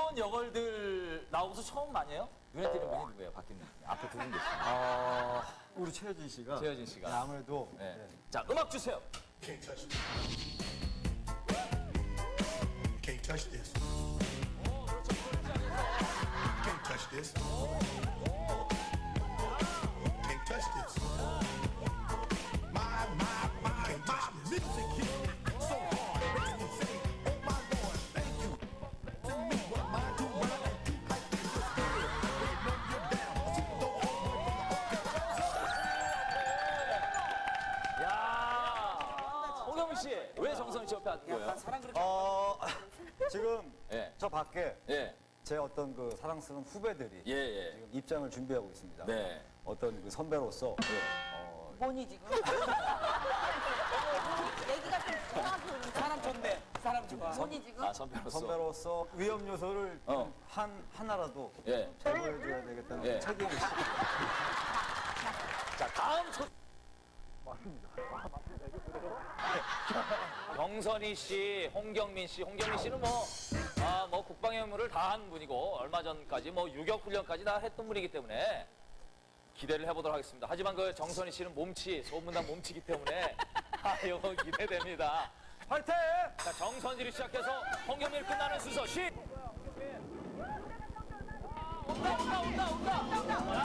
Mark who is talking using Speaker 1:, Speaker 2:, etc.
Speaker 1: 이런 역할들 나오고서 처음 아니에요? 눈에 띄는 분이 누구예요? 바뀌는 분이. 앞에 두 분 계시죠.
Speaker 2: 어, 우리 최여진 씨가.
Speaker 1: 최여진 씨가.
Speaker 2: 네, 아무래도.
Speaker 1: 네.
Speaker 2: 네.
Speaker 1: 자, 음악 주세요.
Speaker 3: Can't touch this. Can't touch this. Can't touch this.
Speaker 1: 씨, 왜 정선희 씨 옆에 앉은 거예요?
Speaker 2: 어, 지금
Speaker 1: 예.
Speaker 2: 저 밖에
Speaker 1: 예,
Speaker 2: 제 어떤 그 사랑스러운 후배들이
Speaker 1: 예, 예.
Speaker 2: 지금 입장을 준비하고 있습니다.
Speaker 1: 네.
Speaker 2: 어떤 그 선배로서
Speaker 1: 예.
Speaker 4: 뭐니 지금? 얘기가 좀 이상하게 오는데
Speaker 5: 사람 좋네. 사람 좋아.
Speaker 4: 뭐니 지금?
Speaker 1: 아, 선배로서.
Speaker 2: 선배로서 위험 요소를
Speaker 1: 어.
Speaker 2: 한 하나라도
Speaker 1: 예.
Speaker 2: 제거해줘야 되겠다는
Speaker 1: 예.
Speaker 2: 책임이 있습니다.
Speaker 1: 자, 다음 소... 경선희 씨, 홍경민 씨, 홍경민 씨는 뭐, 아, 뭐 국방의 의무를 다 한 분이고 얼마 전까지 뭐 유격 훈련까지 다 했던 분이기 때문에 기대를 해보도록 하겠습니다. 하지만 그 정선희 씨는 몸치, 소문난 몸치기 때문에 아유 기대됩니다.
Speaker 2: 파이팅!
Speaker 1: 자, 정선지를 시작해서 홍경민 끝나는 순서 시. 온다 온다 온다 온다. 자, 앞으로